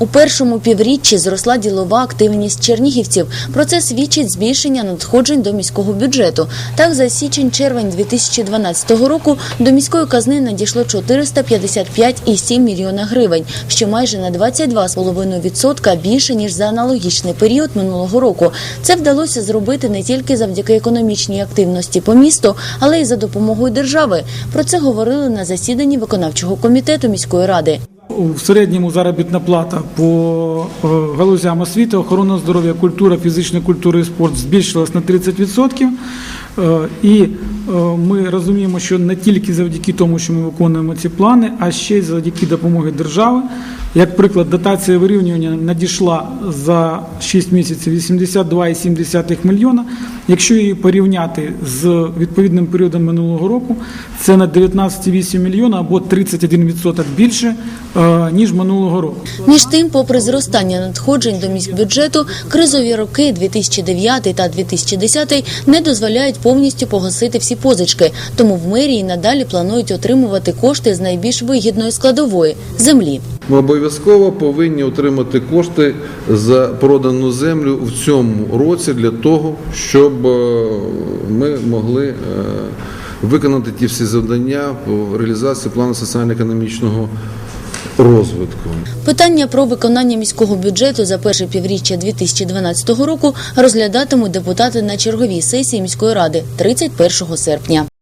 У першому півріччі зросла ділова активність чернігівців. Про це свідчить збільшення надходжень до міського бюджету. Так, за січень-червень 2012 року до міської казни надійшло 455,7 мільйона гривень, що майже на 22,5% більше ніж за аналогічний період минулого року. Це вдалося зробити не тільки завдяки економічній активності по місту, але й за допомогою держави. Про це говорили на засіданні виконавчого комітету міської ради. В середньому заробітна плата по е, галузям освіти, охорона здоров'я, культура, фізична культура і спорт збільшилась на 30%. Е, І ми розуміємо, що не тільки завдяки тому, що ми виконуємо ці плани, а ще й завдяки допомоги держави. Як приклад, дотація вирівнювання надійшла за 6 місяців 82,7 мільйона. Якщо її порівняти з відповідним періодом минулого року, це на 19,8 мільйона або 31% більше, е, ніж минулого року. Між тим, попри зростання надходжень до міськбюджету, кризові роки 2009 та 2010 не дозволяють повністю погасити всі позички. Тому в мерії надалі планують отримувати кошти з найбільш вигідної складової землі. Ми обов'язково повинні отримати кошти за продану землю в цьому році для того, щоб е, ми могли е, виконати ті всі завдання по реалізації плану соціально-економічного розвитку. Питання про виконання міського бюджету за перше півріччя 2012 року розглядатимуть депутати на черговій сесії міської ради 31 серпня.